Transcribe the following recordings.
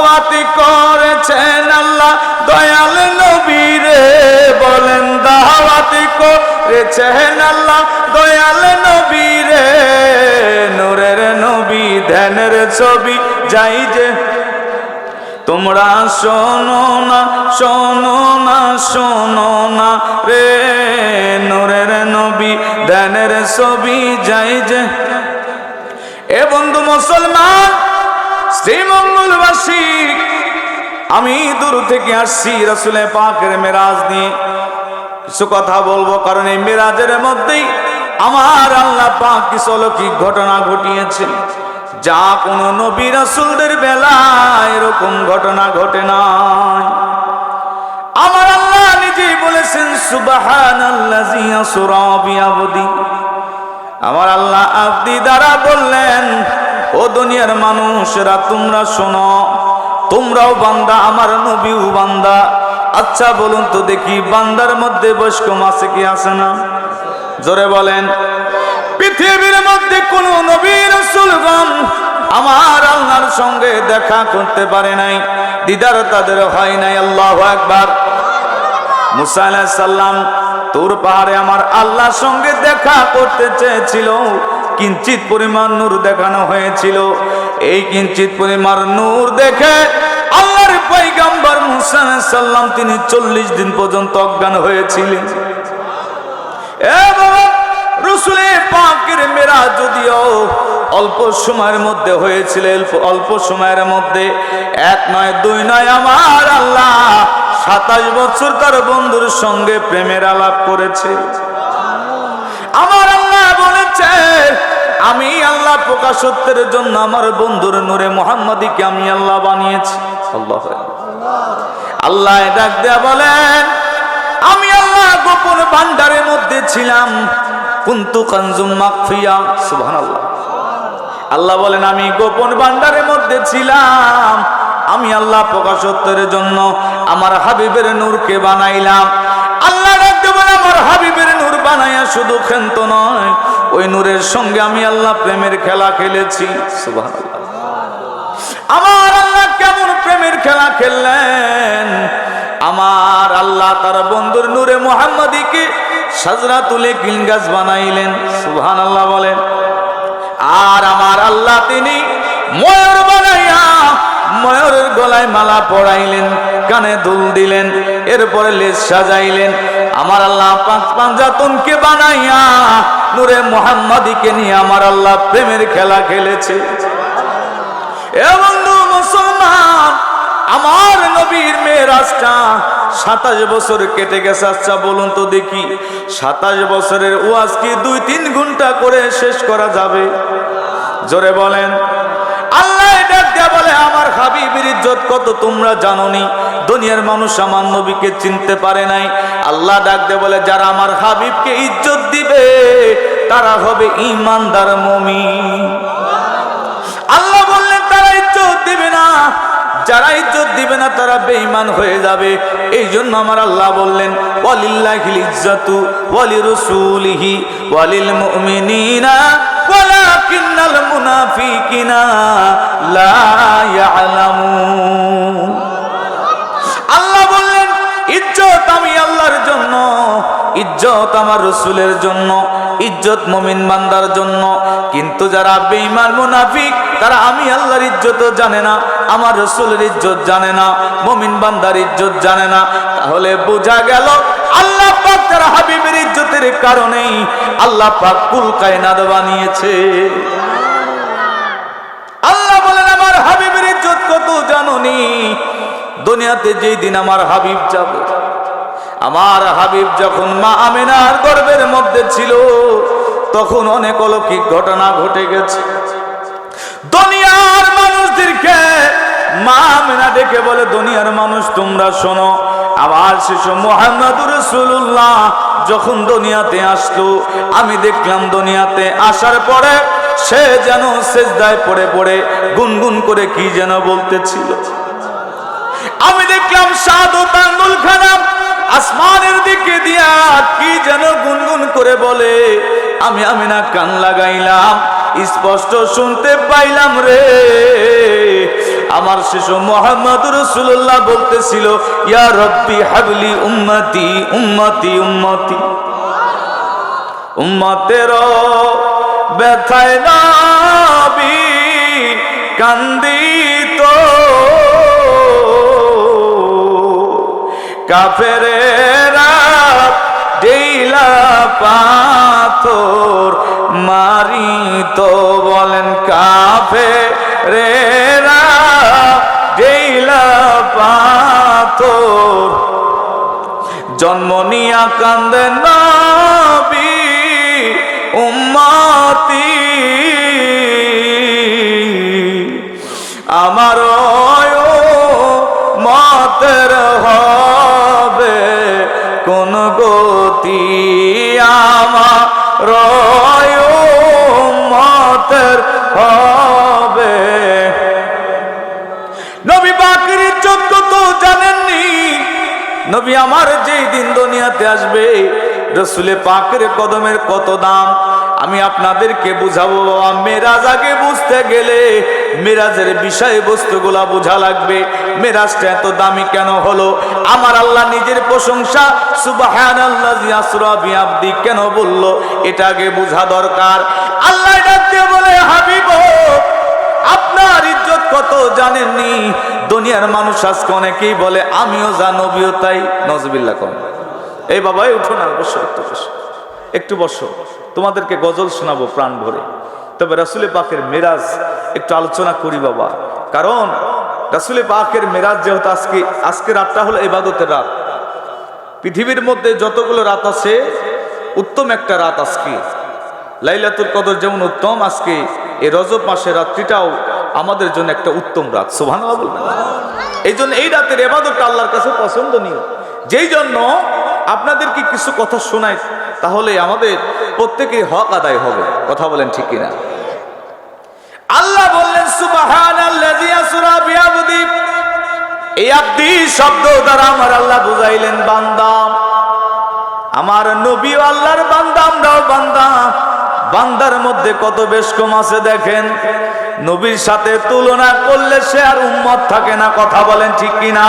দাওয়াতি করেছেন আল্লাহ, দয়াল নবীরে বলেন, দাওয়াতি করেছেন আল্লাহ, দয়াল নবীরে নূরের নবী ধ্যানের ছবি যাই যে। তোমরা শোনো না শোনো না শোনো না রে, নূরের নবী ধ্যানের ছবি যাই যে। এ বন্ধু মুসলমান শ্রীমঙ্গলবাসী, আমি দূর থেকে আসছি রসুলে পাকের মেরাজ নিয়ে। কিছু কথা বলব, কারণ এই মেরাজের মধ্যেই আমার আল্লাহ পাক কিছু অলৌকিক ঘটনা ঘটিয়েছে যা কোন নবী রসুলদের বেলায় এরকম ঘটনা ঘটে নাই। আমার আল্লাহ নিজেই বলেছেন সুবাহান আমার আল্লাহ আব্দি দ্বারা বললেন ও দুনিয়ার মানুষরা, তোমরা শোনো, তোমরাও বান্দা, আমার নবীও বান্দা। আচ্ছা বলুন তো দেখি, বান্দার মধ্যে বয়স্ক মাসে কি আছে না? জোরে বলেন। পৃথিবীর মধ্যে কোন নবীর সুলগম আমার আল্লাহর সঙ্গে দেখা করতে পারে নাই, দিদার তাদের হয় নাই, আল্লাহ একবার মুসা সাল্লাম তোর পাহাড়ে আমার আল্লাহর সঙ্গে দেখা করতে চেয়েছিল কিঞ্চিত পরিমাণ নূর দেখানো হয়েছিল। এই কিঞ্চিত পরিমাণ নূর দেখে আল্লাহর পৈগম্বর মুসা সাল্লাম তিনি চল্লিশ দিন পর্যন্ত অজ্ঞান হয়েছিলেন। এ বাবা, রসুলে পাকের মেরা যদিও অল্প সময়ের মধ্যে অল্প- সময়ের মধ্যে, এক নয়, দুই নয়, আমার আল্লাহ সাতাশ বছর তার বন্ধুর সঙ্গে করেছে। বলেছে আমি আল্লাহ প্রকাশত্বের জন্য আমার বন্ধুর নূরে মোহাম্মদীকে আমি আল্লাহ বানিয়েছি। আল্লাহ আল্লাহ ডাক দেয়া বলেন, আমি আল্লাহ গোপন ভান্ডারের মধ্যে ছিলাম। কুন্তু কানজুম মাকফিয়া, সুবহানাল্লাহ। আল্লাহ বলেন, আমি গোপন ভান্ডারের মধ্যে ছিলাম। আমি আল্লাহ প্রকাশত্বের জন্য আমার হাবিবের নূরকে বানাইলাম। আল্লাহ আমার হাবিবের নূর বানাইয়া শুধু খেন্ত নয় ওই নূরের সঙ্গে আমি আল্লাহ প্রেমের খেলা খেলেছি। আমার আল্লাহ কেমন প্রেমের খেলা খেললেন? আমার আল্লাহ তার বন্ধুর নূরে মোহাম্মদীকে সাজরা তুলে কিল গাছ বানাইলেন। সুহান আল্লাহ বলেন। আর আমার আল্লাহ তিনি ময়ূর বানাইয়া ময়ূরের গলায় মালা পরাইলেন, কানে দুল দিলেন, এরপরে লেজ সাজাইলেন। আমার আল্লাহ পাঁচ পাঞ্জাতনকে বানাইয়া নূরে মোহাম্মদীকে নিয়ে আমার আল্লাহ প্রেমের খেলা খেলেছে। মুসলমান, আমার নবীর মেয়েরাজটা সাতাশ বছর কেটে গেছে। আচ্ছা বলুন তো দেখি, সাতাশ বছরের ওয়াজ কি দুই তিন ঘণ্টা করে শেষ করা যাবে? জোরে বলেন, আল্লাহ যারা ইজ্জত দিবে, তারা বেঈমান হয়ে যাবে। এই জন্য আমার আল্লাহ বললেন, ওয়ালিল্লাহিল ইজ্জাতু ওয়ালি ওয়ালিল ওয়ালাকিন্নাল মুনাফিকিনা লা ইয়ালামুন। আল্লাহ বললেন ইজ্জত আমি আল্লাহর জন্য ইজ্জত আমার রসুলের জন্য, ইজ্জত মমিন বান্দার জন্য। কিন্তু যারা বেঈমান, মুনাফিক, তারা আমি আল্লাহর ইজ্জত জানে না, আমার রসুলের ইজ্জত জানে না, মমিন বান্দার ইজ্জত জানে না। তাহলে বোঝা গেল, আল্লাহ পাক তার হাবিবের ইজ্জতের কারণেই আল্লাহ পাক কুল কায়নাত বানিয়েছে। আল্লাহ বলেন, আমার হাবিবের ইজ্জত কত জাননি? দুনিয়াতে যেই দিন আমার হাবিব যাবে আমার হাবিব যখন মা আমিনার গর্বের মধ্যে ছিল, তখন অনেক অলৌকিক ঘটনা ঘটে গেছে। দুনিয়ার মানুষদেরকে মা আমিনা ডেকে বলে, দুনিয়ার মানুষ, তোমরা শোনো, আমার শিশু মোহাম্মদ রসুল্লাহ যখন দুনিয়াতে আসলো, আমি দেখলাম দুনিয়াতে আসার পরে সে যেন সেজদায় পড়ে পড়ে গুনগুন করে কি যেন বলতেছিল। আমি দেখলাম সাধু তাঙ্গুল খানাম আসমানের দিকে দিয়া কি যেন গুনগুন করে বলে। আমি আমি না কান লাগাইলাম, স্পষ্ট শুনতে পাইলাম রে। আমার শিশু মোহাম্মদ রসুল্লাহ বলতেছিল, ইয়া রব্বি হাবলি উম্মতি উম্মতি উম্মতি। উম্মতের ব্যথায় নাবি কান্দিত কাফেরেরা ডেইলা পাথর মারিত বলেন কাফে রেরা ডেইলা পাথর জন্ম নিয়া কান্দে নবী উম্মতি। গতি আমার মতের হবে। নবী বাকির চোদ্দ তো জানেননি? নবী আমার যেই দিন দুনিয়াতে আসবে রসুলে পাকের কদমের কত দাম? আমি আপনাদেরকে বুঝাবো বাবা মেরাজ আগে বুঝতে গেলে মেরাজের বিষয় বস্তুগুলা বোঝা লাগবে। মেরাজটা এত দামি কেন হলো? আমার আল্লাহ নিজের প্রশংসা সুবাহান আল্লাহ বিয়াবদি কেন বলল? এটা আগে বোঝা দরকার। আল্লাহ বলে, হাবিব, আপনার ইজ্জত কত জানেননি? দুনিয়ার মানুষ আজকে অনেকেই বলে, আমিও যা নবীও তাই নজবিল্লা কম এই বাবাই উঠো না বসো। একটু বসো, তোমাদেরকে গজল শোনাবো প্রাণ ভরে। তবে রাসুলে পাকের মেরাজ একটু আলোচনা করি বাবা। কারণ রাসুলে পাকের মেরাজ যেহেতু আজকে আজকে রাতটা হলো এবাদতের রাত। পৃথিবীর মধ্যে যতগুলো রাত আছে, উত্তম একটা রাত আজকে। লাইলাতুল কদর যেমন উত্তম, আজকে এই রজব মাসের রাত্রিটাও আমাদের জন্য একটা উত্তম রাত। সোভান এই জন্য এই রাতের এবাদতটা আল্লাহর কাছে পছন্দনীয়। যেই জন্য আপনাদেরকে কিছু কথা শোনায় তাহলে আমাদের প্রত্যেকের হক আদায় হবে। কথা বলেন ঠিক কিনা? আল্লাহ বললেন এই আব্দি শব্দ দ্বারা আমার আল্লাহ বুঝাইলেন বান্দাম আমার নবী আল্লাহর বান্দা, আমরাও বান্দা। বান্দার মধ্যে কত বেশ কম আছে দেখেন। নবীর সাথে তুলনা করলে সে আর উম্মত থাকে না। কথা বলেন ঠিক কিনা?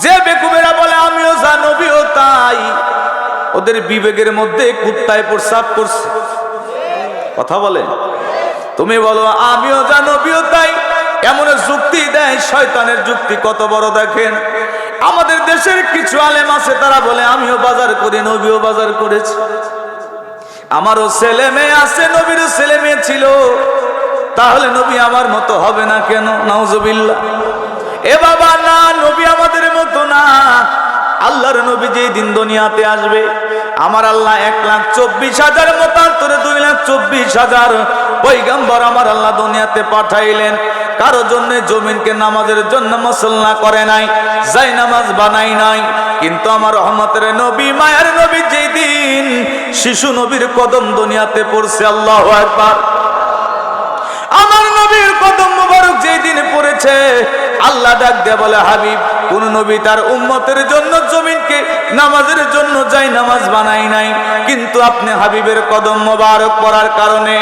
যে বেকুবেরা বলে, আমিও যা, নবীও তাই। ওদের বিবেকের মধ্যে কুত্তায় প্রস্রাব করছে কথা বলে? তুমি বলো, আমিও যা, নবীও তাই। এমন যুক্তি দেয়, শয়তানের যুক্তি কত বড় দেখেন। আমাদের দেশের কিছু আলেম আছে, তারা বলে, আমিও বাজার করি, নবীও বাজার করেছি। আমারও ছেলে মেয়ে আছে, নবীরও ছেলে মেয়ে ছিল। তাহলে নবী আমার মতো হবে না কেন? নাউজবিল্লা এ বাবা, না, নবী আমাদের মতো না। আল্লাহর নবী যেই দিন দুনিয়াতে আসবে, আমার আল্লাহ এক লাখ চব্বিশ হাজার, মতান্তরে দুই লাখ চব্বিশ হাজার পৈগম্বর আমার আল্লাহ দুনিয়াতে পাঠাইলেন। কারও জন্য জমিনকে নামাজের জন্য মুসল্লা করে নাই, যাই নামাজ বানাই নাই। কিন্তু আমার রহমতের নবী, মায়ের নবী যেই দিন শিশু নবীর কদম দুনিয়াতে পড়ছে, আল্লাহ একবার আমার নবীর কদম মুবারক যেই দিন পড়েছে, আল্লাহ ডাক দিয়ে বলে, হাবিব, কোন নবী তার উম্মতের জন্য জমিনকে নামাজের জন্য যাই নামাজ বানাই নাই। কিন্তু আপনি হাবিবের কদম মোবারক পড়ার কারণে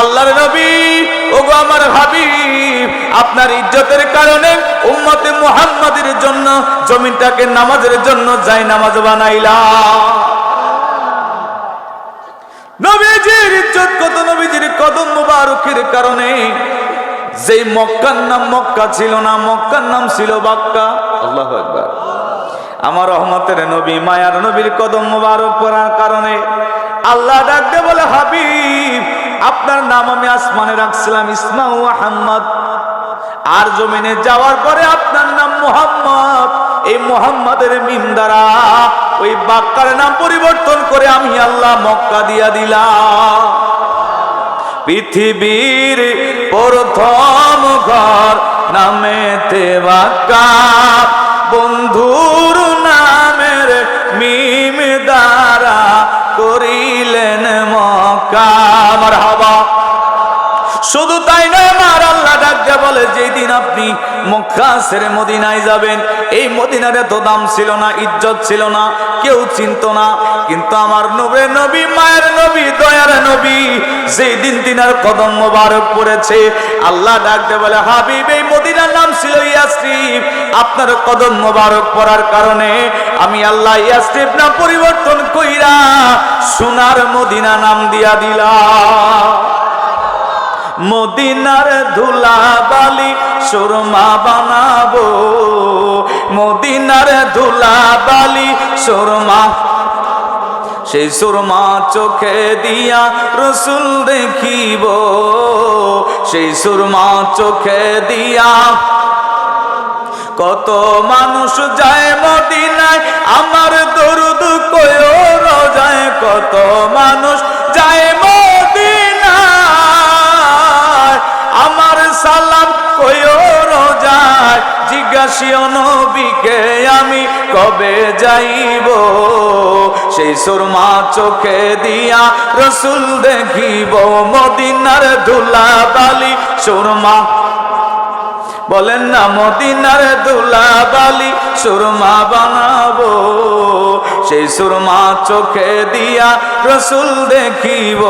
আল্লাহর নবী, ওগো আমার হাবিব, আপনার ইজ্জতের কারণে উম্মতে মুহাম্মাদের জন্য জমিনটাকে নামাজের জন্য যাই নামাজ বানাইলা নবীজির ইজ্জত কত? নবীজির কদম মুবারকের কারণে যেই মক্কার নাম মক্কা ছিল না মক্কার নাম ছিল বাক্কা। আল্লাহ একবার আমার রহমতের নবী মায়ার নবীর কদম মুবারক করার কারণে আল্লাহ ডাকতে বলে হাবিব আপনার নাম আমি আসমানে রাখছিলাম ইসমা আহম্মদ আর জমিনে যাওয়ার পরে আপনার নাম মোহাম্মদ। এই মোহাম্মদের মিম দ্বারা ওই বাক্কার নাম পরিবর্তন করে আমি আল্লাহ মক্কা দিয়া দিলাম। পৃথিবীর প্রথম ঘর নামে বাক্কা বন্ধুর নামের মিম দ্বারা করিলেন মক্কা। আমার হাবা শুধু বলে, যেই দিন আপনি মক্কা ছেড়ে মদিনায় যাবেন, এই মদিনার এত দাম ছিল না, ইজ্জত ছিল না, কেউ না। কিন্তু আমার নবে নবী, মায়ের নবী, দয়ার নবী, যেই দিন কদম মোবারক পড়েছে, আল্লাহ ডাকতে বলে, হাবিব, এই মদিনার নাম ছিল ইয়াসরিফ। আপনার কদম মোবারক পড়ার কারণে আমি আল্লাহ ইয়াসরিফ নাম পরিবর্তন কইরা সোনার মদিনা নাম দিয়া দিলাম। মদিনার ধুলা বালি সুরমা বানাবো। মদিনার ধুলা বালি সুরমা। সেই সুরমা চোখে দিয়া রসুল দেখিব। সেই সুরমা চোখে দিয়া কত মানুষ যায় মদিনায়, আমার দরুদ কয়ো রোজায়। কত মানুষ যায় সালাম কয়ো রোজায় জিজ্ঞাসিও নবীকে, আমি কবে যাইব? সেই সুরমা চোখে দিয়া রসুল দেখিব মদিনার ধুলা বালি সুরমা বলেন না, মদিনার দুলা বালি সুরমা বানাবো? সেই সুরমা চোখে দিয়া রসুল দেখিব।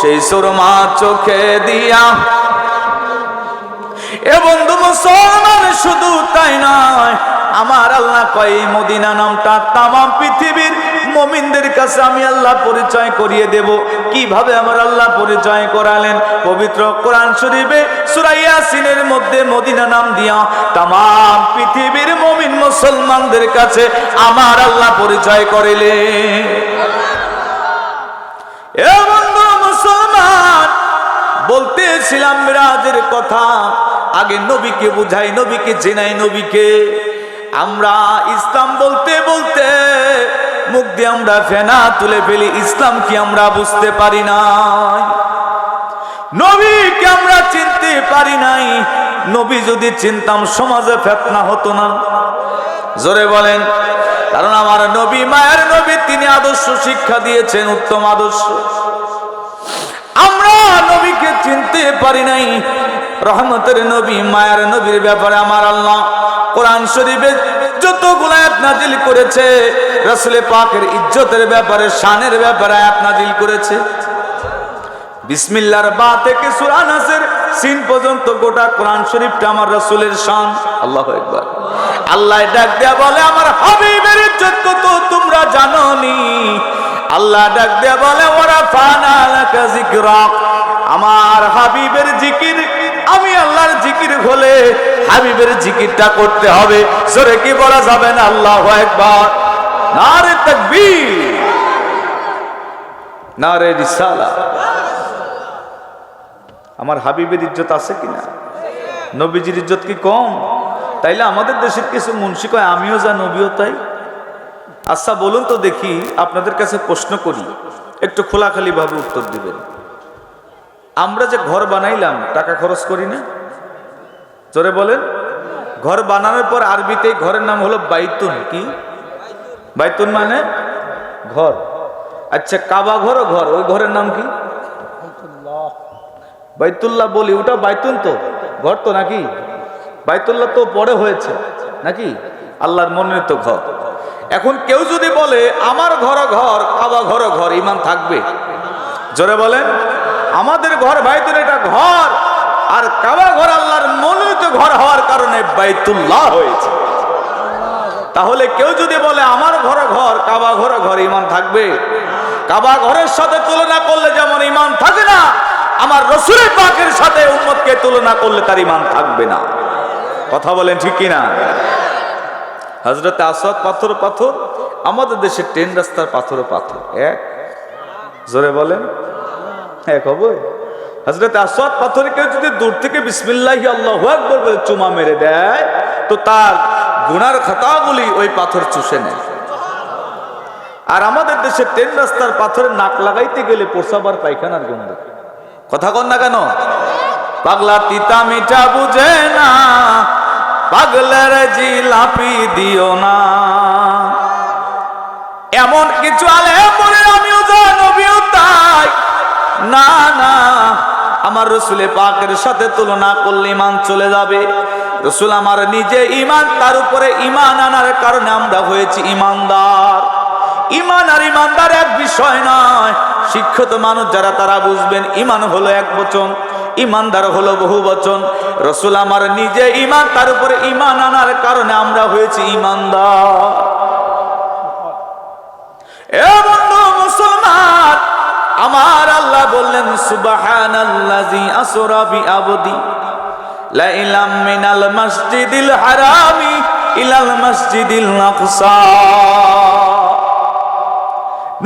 সেই সুরমা চোখে দিয়া এ বন্ধু শুধু তাই নয়, আমার আল্লাহ কয় মদিনা নামটা পৃথিবীর মমিনদের কাছে আমি আল্লাহ পরিচয় করিয়ে দেব। কীভাবে আমার আল্লাহ পরিচয় করালেন? পবিত্র কোরআন শরীফে সুরাইয়া সিনের মধ্যে মদিনা নাম দিয়া, তামাম পৃথিবীর মমিন মুসলমানদের কাছে আমার আল্লাহ পরিচয় করিলেন। এ বন্ধু মুসলমান বলতেছিলাম মিরাজের কথা। আগে নবীকে বুঝাই, নবীকে জেনাই নবীকে। আমরা ইসলাম বলতে বলতে মুখ দিয়ে আমরা ফেনা তুলে ফেলি, ইসলাম কি আমরা বুঝতে পারি নাই? নবীকে আমরা চিনতে পারি নাই। নবী যদি চিনতাম, সমাজে ফেতনা হতো না। জোরে বলেন, কারণ আমার নবী, মায়ের নবী, তিনি আদর্শ শিক্ষা দিয়েছেন, উত্তম আদর্শ। আমরা নবীকে চিনতে পারি নাই। রহমতের নবী, মায়ের নবীর ব্যাপারে আমার আল্লাহ কোরআন শরীফে যতগুলো আয়াত নাজিল করেছে রসুলে পাকের ইজ্জতের ব্যাপারে, শানের ব্যাপারে আয়াত নাজিল করেছে। বিসমিল্লার বা থেকে সূরা নাসের সিন পর্যন্ত গোটা কোরআন শরীফটা আমার রাসূলের শান। আল্লাহু আকবার। আল্লাহ ডাক দেয়া বলে, আমার হাবিবের ইজ্জত কত তোমরা জানোনি? আল্লাহ ডাক দেয়া বলে ওরা ফানা লাকা যিকরাক আমার হাবিবের জিকির, আমি আল্লাহর জিকির হলে হাবিবের জিকিরটা করতে হবে। জোরে কি বলা যাবে না? আল্লাহু আকবার। নারে তাকবীর। নারে রিসালা। আমার হাবিবের ইজ্জত আছে কিনা নবীজির ইজ্জত কি কম? তাইলে আমাদের দেশের কিছু মুন্সি কয় আমিও যা, নবীও তাই। আচ্ছা বলুন তো দেখি, আপনাদের কাছে প্রশ্ন করি। একটু খোলাখালি ভাবে উত্তর দিবেন। আমরা যে ঘর বানাইলাম, টাকা খরচ করি না? জোরে বলেন। ঘর বানানোর পর আরবিতে ঘরের নাম হলো বাইতুন, কি? বাইতুন মানে ঘর। আচ্ছা কাবা ঘর ঘর, ওই ঘরের নাম কি? বাইতুল্লাহ বলি, ওটা বাইতুন তো? ঘর তো নাকি? বাইতুল্লাহ তো পরে হয়েছে, নাকি? আল্লাহর মনোনীত ঘর। এখন কেউ যদি বলে, আমার ঘর ঘর, কাবা ঘর ঘর, ইমান থাকবে। জোরে বলেন। আমাদের ঘর বাইতুল, এটা ঘর। আর কাবা ঘর আল্লাহর মনোনীত ঘর হওয়ার কারণে বাইতুল্লাহ হয়েছে। তাহলে কেউ যদি বলে, আমার ঘর ঘর, কাবা ঘর ঘর, ইমান থাকবে? কাবা ঘরের সাথে তুলনা করলে যেমন ইমান থাকে না, আমার রসুলের পাকের সাথে উম্মতকে তুলনা করলে তার ইমান থাকবে না। কথা বলেন ঠিক কিনা? হজরতে আসওয়াদ পাথর পাথর, আমাদের দেশে ট্রেন রাস্তার পাথর পাথর। এক? জোরে বলেন। এক হবে। হজরতে আসওয়াদ পাথরকে যদি দূর থেকে আল্লাহ চুমা মেরে দেয়, তো তার খাতাগুলি ওই পাথর চুষে নেয়। আর আমাদের দেশে ট্রেন রাস্তার পাথরে নাক লাগাইতে গেলে প্রসাবার পায়খানার গন্ধ। কথা কন না কেন? পাগলা তিতা মিঠা বুঝে না, পাগলের জিলাপি দিও না। এমন কিছু আলে না না, আমার রসুলে পাকের সাথে তুলনা করলে ইমান চলে যাবে। রসুল আমার নিজে ইমান তার উপরে ইমান আনার কারণে আমরা হয়েছি ইমানদার ইমান আর ইমানদার এক বিষয় নয়। শিক্ষিত মানুষ যারা, তারা বুঝবেন ইমান হলো এক বচন ইমানদার হলো বহু বচন। রসুল আমার নিজে ইমান তার উপরে ইমান আনার কারণে আমরা হয়েছি ইমানদার এ বন্ধু মুসলমান আমার আল্লাহ বললেন সুবহানাল্লাজি আসরা বি আবদি লাইলাম মিনাল মসজিদিল হারামি ইলাল মসজিদিল আকসা।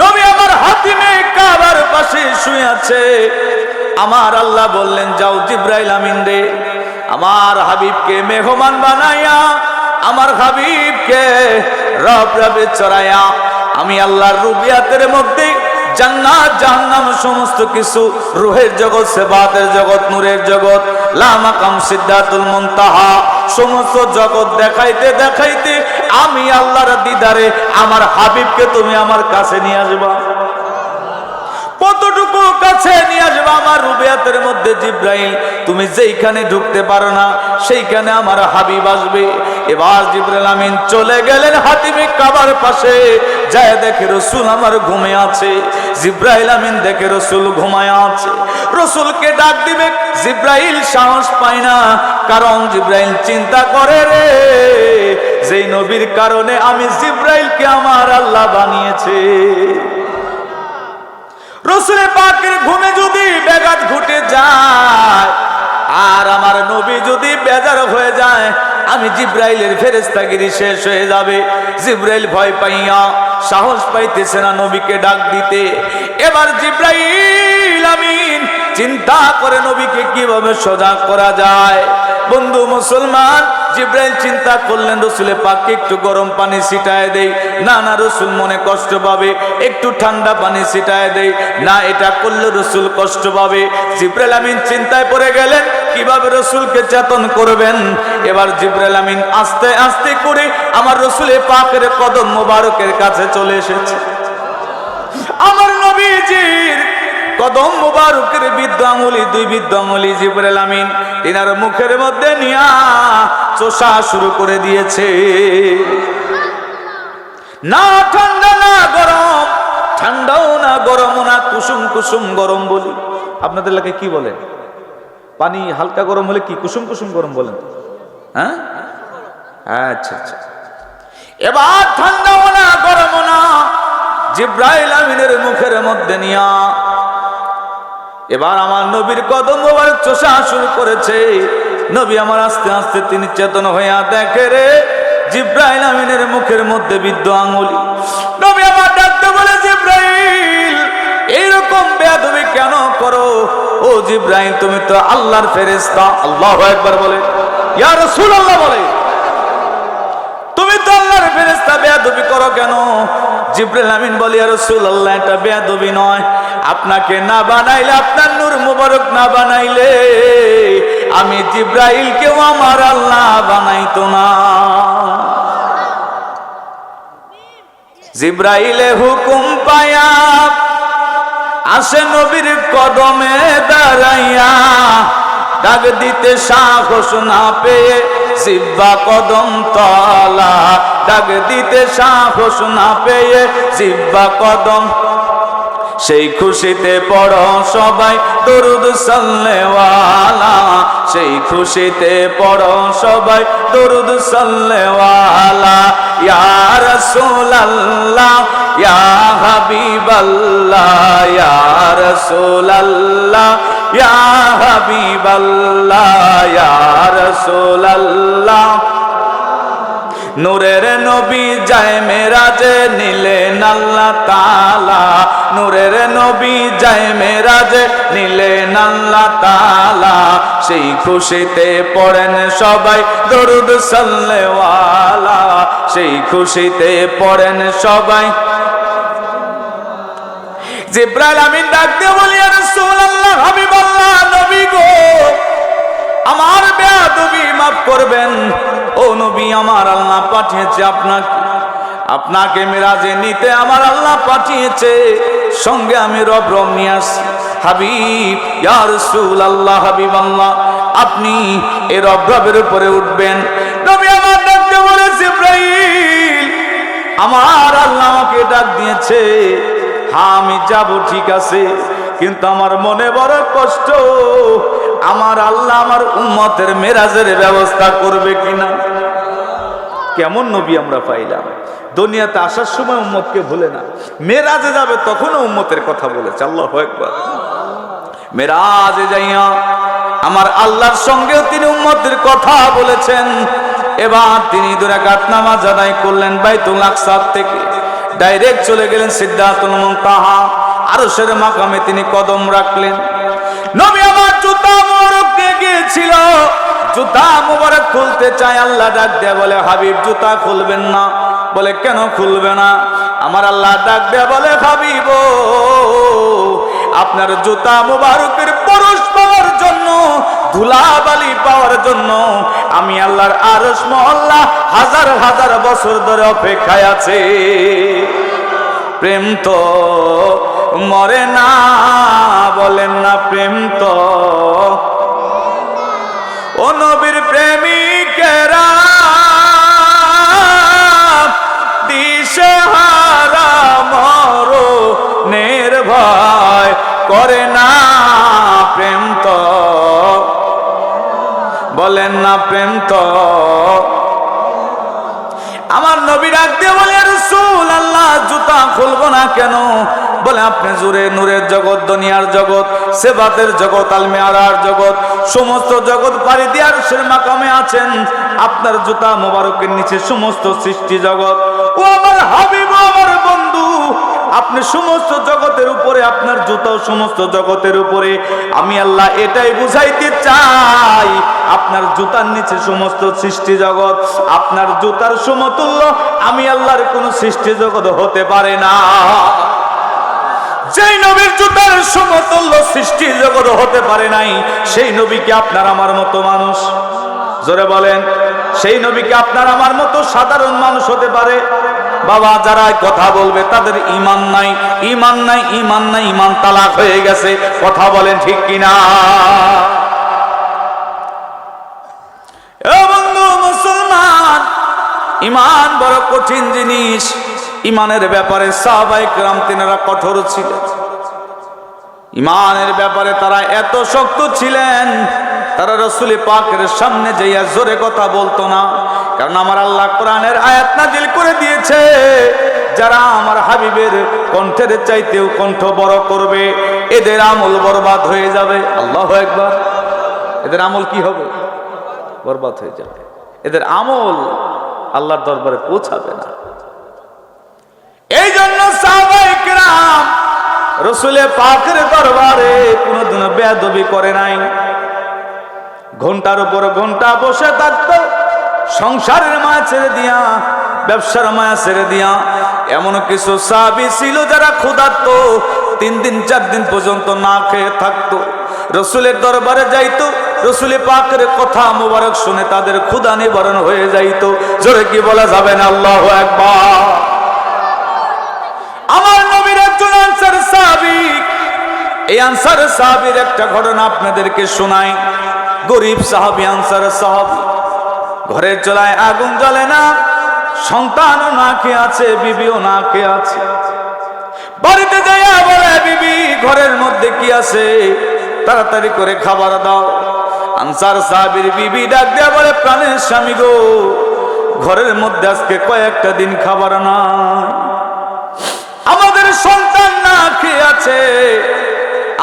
নবী আমার হাতিমে কাবার পাশে শুয়ে আছে। আমার আল্লাহ বললেন, যাও জিব্রাইল আমিন রে, আমার হাবিবকে মেহমান বানাইয়া আমার হাবিবকে রব রবে চড়াইয়া আমি আল্লাহর রুবিয়াতের মধ্যে জান্নাত, জাহান্নাম সমস্ত কিছু রুহের জগৎ, সেবাতের জগৎ, নূরের জগৎ লামাকাম সিদ্ধাতুল মুনতাহা। সমস্ত জগৎ দেখাইতে দেখাইতে আমি আল্লাহর দিদারে, আমার হাবিবকে তুমি আমার কাছে নিয়ে আসবা। কতটুকু কাছে নিয়ে আসবা আমার রুবিয়াতের মধ্যে জিব্রাইল? তুমি যেইখানে ঢুকতে পারো না, সেইখানে আমার হাবিব আসবে। এবার জিব্রাইল আমিন চলে গেলেন হাতিমে কাবার পাশে। যায় দেখে রসুল আমার ঘুমে আছে, জিব্রাইল আমিন দেখে রসুল ঘুমায় আছে। রসুলকে ডাক দিবে, জিব্রাইল সাহস পায় না, কারণ জিব্রাইল চিন্তা করে রে, যেই নবীর কারণে আমি জিব্রাইলকে আমার আল্লাহ বানিয়েছে। রসুলের পাকের ঘুমে যদি বেগাত ঘুটে যায় আর আমার নবী যদি বেজার হয়ে যায়, আমি জিব্রাইলের ফেরেস্তাগিরি শেষ হয়ে যাবে। জিব্রাইল ভয় পাইয়া সাহস পাইতেছে না নবীকে ডাক দিতে। এবার জিব্রাইল আমিন চিন্তা করে নবীকে কীভাবে সজাগ করা যায়? বন্ধু মুসলমান জিব্রাইল চিন্তা করলেন, রসুলের পাককে একটু গরম পানি ছিটায় দেই। না না, রসুল মনে কষ্ট পাবে, একটু ঠান্ডা পানি ছিটায় দেই। না, এটা করলে রসুল কষ্ট পাবে। জিব্রাইল আমিন চিন্তায় পড়ে গেলেন, কীভাবে রসুলকে চেতন করবেন? এবার জিব্রাইল আমিন আস্তে আস্তে করে আমার রসুলের পাকের কদম মোবারকের কাছে চলে এসেছে। আমার নবীজির কদম মুবারকের বিদ্য আঙুলি দুই বিদ্য আঙুলি জিবরাল আমিন তিনার মুখের মধ্যে নিয়া চোষা শুরু করে দিয়েছে। না ঠান্ডা, না গরম, ঠান্ডাও না গরমও না কুসুম কুসুম গরম বলি। আপনাদের এলাকায় কি বলেন পানি হালকা গরম হলে কি? কুসুম কুসুম গরম বলেন হ্যাঁ? আচ্ছা আচ্ছা। এবার ঠান্ডাও না, গরমও না, জিব্রাইল আমিনের মুখের মধ্যে নিয়া এবার আমার নবীর কদম মোবারক চোষা শুরু করেছে। নবী আমার আস্তে আস্তে তিনি চেতন হইয়া দেখে রে, জিব্রাইল আমিনের মুখের মধ্যে বিদ্য আঙুলি। নবী আমার ডাকতে বলে, জিব্রাইল এইরকম বেয়াদবি কেন করো? ও জিব্রাইল, তুমি তো আল্লাহর ফেরেশতা। আল্লাহ একবার বলে, ইয়া রাসূলুল্লাহ বলে, তুমি তো আল্লাহর ফেরেশতা, বেয়াদবি করো কেন? জিব্রাইল আমিন বলি আর রাসূলুল্লাহ, এটা বেয়াদবি নয়। আপনাকে না বানাইলে, আপনার নূর মুবারক না বানাইলে, আমি জিব্রাইলকেও আমার আল্লাহ বানাইতো না। জিব্রাইলে হুকুম পায়া, আসে নবীর কদমে দাঁড়াইয়া, ডাক দিতে সাহস না পেয়ে জিব্বা কদম তলা, ডাক দিতে সাহস না পেয়ে জিব্বা কদম সেই খুশিতে পড়ো সবাই, দরুদ সাল্লেওয়ালা সেই খুশিতে পড়ো সবাই, দরুদ সাল্লেওয়ালা ইয়া রাসূলুল্লাহ, ইয়া হাবিবাল্লাহ, ইয়া রাসূলুল্লাহ, ইয়া হাবিবাল্লাহ, ইয়া রাসূলুল্লাহ। নূরের নবী যায় মেরাজে নিলেন আল্লাহ তালা নূরের নবী যায় মেরাজে, নিলেন আল্লাহ তালা সেই খুশিতে পড়েন সবাই, দরুদ সাল্লেওয়ালা। সেই খুশিতে পড়েন সবাই। আর করবেন। ও নবী, আমার আল্লাহ পাঠিয়েছে আপনাকে। আপনাকে মেরাজে নিতে আমার আল্লাহ পাঠিয়েছে। সঙ্গে আমি রব রব আসছি হাবিব, ইয়া রাসূলুল্লাহ হাবিব আল্লাহ আপনি এর রবের উপরে উঠবেন। নবী আমার আমার আল্লাহ আমাকে ডাক দিয়েছে। হ্যাঁ আমি যাব, ঠিক আছে। কিন্তু আমার মনে বড় কষ্ট, আমার আল্লাহ আমার উম্মতের মেরাজের ব্যবস্থা করবে কিনা? কেমন নবী আমরা পাইলাম। দুনিয়াতে আসার সময় উম্মতকে ভুলে না। মেরাজে যাবে তখনও উম্মতের কথা বলেছে। আল্লাহ একবার মেরাজে যাইয়া আমার আল্লাহর সঙ্গেও তিনি উম্মতের কথা বলেছেন। এবার তিনি দুরাকাত নামাজ আদায় করলেন বাইতুল আকসার থেকে। ডাইরেক্ট চলে গেলেন সিদ্ধাতুল মুনতাহা। আরশের মাকামে তিনি কদম রাখলেন। নবী আমার জুতা মোবারক গিয়েছিল। জুতা মোবারক খুলতে চায় আল্লাহ ডাক দেয়া বলে, হাবিব, জুতা খুলবেন না। বলে, কেন খুলবে না? আমার আল্লাহ ডাক দেয়া বলে ভাবিব আপনার জুতা মোবারকের পরশ পাওয়ার জন্য, ধুলাবালি পাওয়ার জন্য আমি আল্লাহর আরশ মহল্লা হাজার হাজার বছর ধরে অপেক্ষায় আছে। প্রেম তো মরে না, বলেন না প্রেম তো। ও নবীর প্রেমিকেরা দিশে হারা মরো নির্ভয় করে না প্রেম তো। বলেন না প্রেম তো। আমার নবী ডাক দিয়ে বলে রসুল, আল্লাহ জুতা খুলবো না কেন? বলে, আপনি জুড়ে নূরের জগৎ, দুনিয়ার জগৎ, সেবাতের জগৎ, আলমেয়ারার জগৎ, সমস্ত জগৎ পাড়ি দিয়ার সের মাকামে আছেন। আপনার জুতা মোবারকের নিচে সমস্ত সৃষ্টি জগৎ। ও আমার হাবিব আমার বন্ধু, আপনি সমস্ত জগতের উপরে, আপনার জুতাও সমস্ত জগতের উপরে। আমি আল্লাহ এটাই বুঝাইতে চাই। আপনার জুতার নিচে সমস্ত সৃষ্টি জগৎ, আপনার জুতার সমতুল্য, আমি আল্লাহর কোন সৃষ্টি জগৎ হতে পারে না। যেই নবীর জুতার সমতুল্য সৃষ্টি জগৎ হতে পারে নাই, সেই নবীকে আপনার আমার মতো মানুষ? জোরে বলেন, সেই নবীকে আপনার আমার মতো সাধারণ মানুষ হতে পারে? বাবা, যারা কথা বলবে তাদের ইমান নাই ইমান নাই ইমান নাই ইমান তালাক হয়ে গেছে, কথা বলেন ঠিক কিনা? ইমান বড় কঠিন জিনিস। ইমানের ব্যাপারে সাহবাইক রাম তিনারা কঠোর ছিলেন। ইমানের ব্যাপারে তারা এত শক্ত ছিলেন, তারা রসুলি পাকের সামনে যাইয়া জোরে কথা বলতো না। কারণ আমার আল্লাহ কোরআনের আয়াত নাজিল করে দিয়েছে, যারা আমার হাবিবের কণ্ঠের চাইতেও কণ্ঠ বড় করবে, এদের আমল বরবাদ হয়ে যাবে। আল্লাহ একবার এদের আমল কি হবে? বরবাদ হয়ে যাবে। এদের আমল আল্লাহর দরবারে পৌঁছাবে না। এই জন্য সাহবাইকরাম রসুলের পাকের দরবারে কোনোদিনও বেদবি করে নাই। ঘণ্টার উপর ঘণ্টা বসে থাকতো, সংসারের মায়া ছেড়ে দিয়া, ব্যবসার মায়া ছেড়ে দিয়া। এমন কিছু সাবি ছিল যারা ক্ষুধার্ত, তিন দিন, চার দিন পর্যন্ত না খেয়ে থাকতো। রসুলের দরবারে যাইতো রসুলে পাকের কথা মোবারক শুনে তাদের ক্ষুধা নিবারণ হয়ে যাইতো। জোরে কি বলা যাবে না? আল্লাহ একবার আমার নবীর একজন আনসার সাহাবি, এই আনসার সাহাবির একটা ঘটনা আপনাদেরকে শোনাই। গরিব সাহাবি, আনসার সাহাবি, ঘরের চলায় আগুন জ্বলে না? সন্তানও না খেয়ে আছে, বিবিও না খেয়ে আছে। বাড়িতে যাইয়া বলে, বিবি, ঘরের মধ্যে কি আছে? তাড়াতাড়ি করে খাবার দাও। আনসার সাহাবির বিবি ডাক দেয়া বলে, প্রাণের স্বামী গো, ঘরের মধ্যে আজকে কয়েকটা দিন খাবার না আমাদের সন্তান না খেয়ে আছে,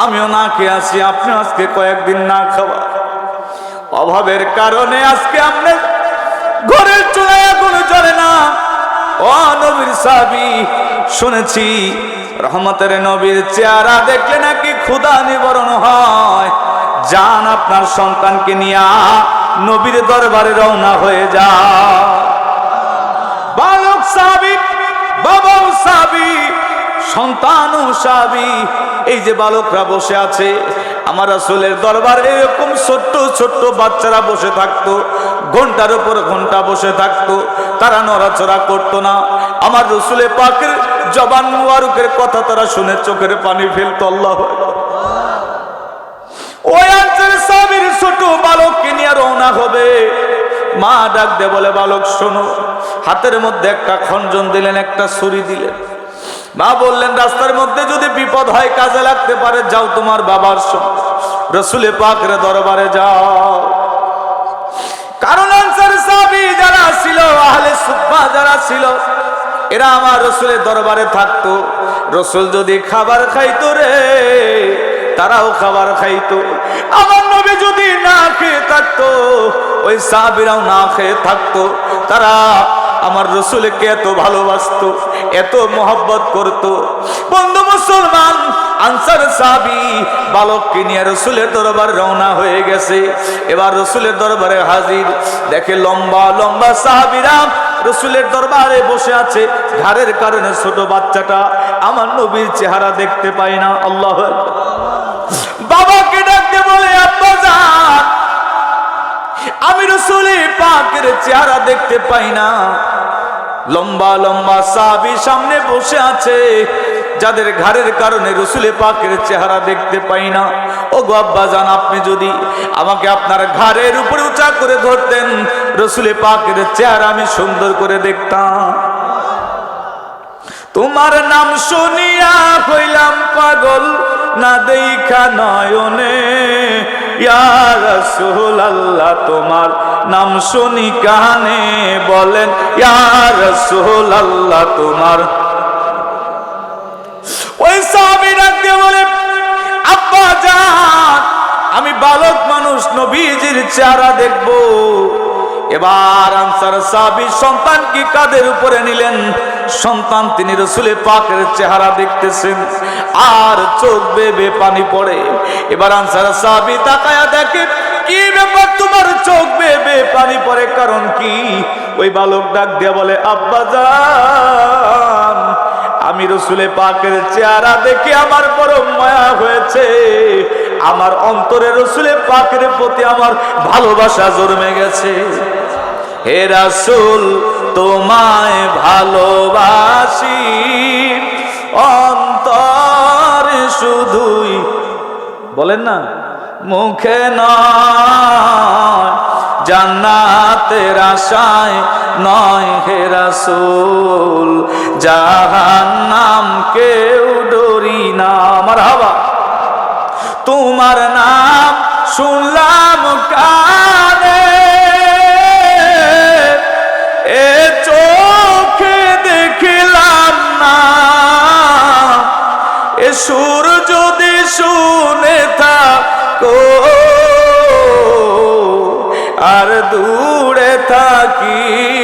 আমিও না খেয়ে আছি আপনি আজকে কয়েকদিন না খাওয়া অভাবের কারণে আজকে আপনি ঘরের চুলায় আগুন জ্বলে না। ও নবীর সাবি শুনেছি, রহমতের নবীর চেহারা দেখলে নাকি ক্ষুধা নিবরণ হয়। যান আপনার সন্তানকে নিয়ে নবীর দরবারে রওনা হয়ে যা বালক সাবি বাবাও সাবি সন্তানও সাবি এই যে বালকরা বসে আছে, আমার আসলের দরবার এরকম ছোট্ট ছোট্ট বাচ্চারা বসে থাকতো, ঘণ্টার উপর ঘণ্টা বসে থাকতো, তারা নড়াচড়া করতো না আমার রসুলের পাকের জবান মুবারকের কথা তারা শুনে চোখের পানি ফেলতো, আল্লাহ। ওই আনসার সাহাবীর ছোট বালককে নিয়ে রওনা হবে। মা ডাক দে বলে, বালক, শোনো, হাতের মধ্যে একটা খঞ্জন দিলেন, একটা ছুরি দিলেন। মা বললেন, রাস্তার মধ্যে যদি বিপদ হয়, কাজে লাগতে পারে, যাও তোমার বাবার রসুলে পাকের দরবারে যাও। কারণ আনসার সাহাবী যারা ছিল, আহলে সুব্বা যারা ছিল, এরা আমার রসুলের দরবারে থাকতো। রসুল যদি খাবার খাইতো রে তারাও খাবার খাইতো। আমার নবী যদি না খেয়ে থাকতো, ওই সাহাবিরাও না খেয়ে থাকতো। তারা আমার রসুলকে এত ভালোবাসতো, এত মোহব্বত করত। বন্ধু মুসলমান, আনসার সাহাবি বালককে নিয়ে রসুলের দরবার রওনা হয়ে গেছে। এবার রসুলের দরবারে হাজির। দেখে লম্বা লম্বা সাহাবিরা রসুলের দরবারে বসে আছে। ঘাড়ের কারণে ছোট বাচ্চাটা আমার নবীর চেহারা দেখতে পাই না। আল্লাহ বাবাকে ডাকতে বলে, আব্বা যান আমি রসুলের পাকের চেহারা দেখতে পাই না। লম্বা লম্বা সাহাবি সামনে বসে আছে, যাদের ঘাড়ের কারণে রসুলে পাকের চেহারা দেখতে পাই না। ও গো আব্বা জান আপনি যদি আমাকে আপনার ঘাড়ের উপরে উঁচা করে ধরতেন, রসুলে পাকের চেহারা আমি সুন্দর করে দেখতাম। তোমার নাম শুনিয়া হইলাম পাগল। না দেখা নয়নে। রসুল আল্লাহ তোমার নাম শুনি কানে বলেন রসুল আল্লাহ তোমার ওই সাহাবী ডাকতে বলে, আব্বা যান আমি বালক মানুষ, নবীজির চেহারা দেখব। এবার আনসার সাহাবি সন্তান কি কাদের উপরে নিলেন? সন্তান তিনি রসুলে পাকের চেহারা দেখতেছেন, আর চোখ বেবে পানি পড়ে। এবার আনসার সাহাবী তাকায়া দেখে, কি ব্যাপার তোমার চোখ বেবে পানি পড়ে, কারণ কি? ওই বালক ডাক দিয়া বলে, আব্বা যান আমি রসুলে পাকের চেহারা দেখে আমার বড় মায়া হয়েছে। আমার অন্তরে রসুলে পাকের প্রতি আমার ভালোবাসা জন্মে গেছে। হে রাসুল, তোমায় ভালোবাসি। অন্তরে শুধুই বলেন না, মুখে নয়, জান্নাতের আশায় নয় হে রাসূল। জাহান্নাম কেউ ডরি না। আমার হাওয়া। তোমার নাম শুনলাম কানে। এ চোখে দেখিলাম না। এ সুর যদি শুনে থাকো। আর দূরে থাকিও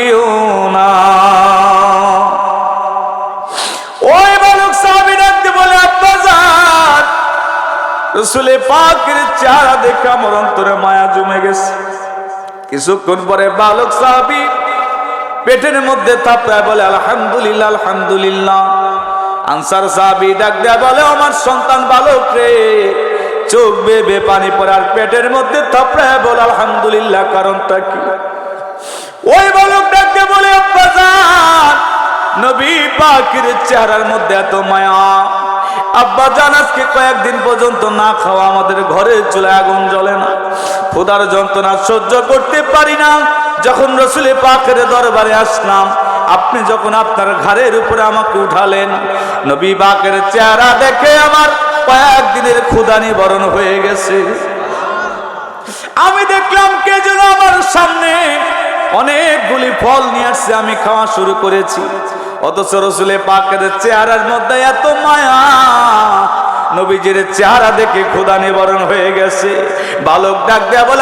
রসুলে পাকের চেহারা দেখে আমার অন্তরে মায়া জমে গেছে। কিছুক্ষণ পরে বালক সাহাবি পেটের মধ্যে থাপড়ায় বলে, আলহামদুলিল্লাহ আলহামদুলিল্লাহ। আনসার সাহাবি ডাক দেয়া বলে, আমার সন্তান বালক রে। চোখ বেবে পানি পড়ার পেটের মধ্যে থাপড়ায় বলে, আলহামদুলিল্লাহ, কারণটা কি? ওই বালক ডাক বলে নবী পাকের চেহারার মধ্যে এত মায়া। আব্বা জান আজকে কয়েকদিন পর্যন্ত না খাওয়া আমাদের ঘরে চলে আগুন জ্বলে না। ক্ষুধার যন্ত্রণা সহ্য করতে পারি না। যখন রসুলে পাকের দরবারে আসলাম, আপনি যখন আপনার ঘাড়ের উপরে আমাকে উঠালেন, নবী পাকের চেহারা দেখে আমার কয়েকদিনের ক্ষুধা নিবরণ হয়ে গেছে। আমি দেখলাম কে যেন আমার সামনে অনেকগুলি ফল নিয়ে আসছে, আমি খাওয়া শুরু করেছি। অথচ রসুলে পাকের চেহারার মধ্যে এত মায়া। নবীজির চেহারা দেখে ক্ষুধা নিবারণ হয়ে গেছে। বালক ডাক দেয়া বলে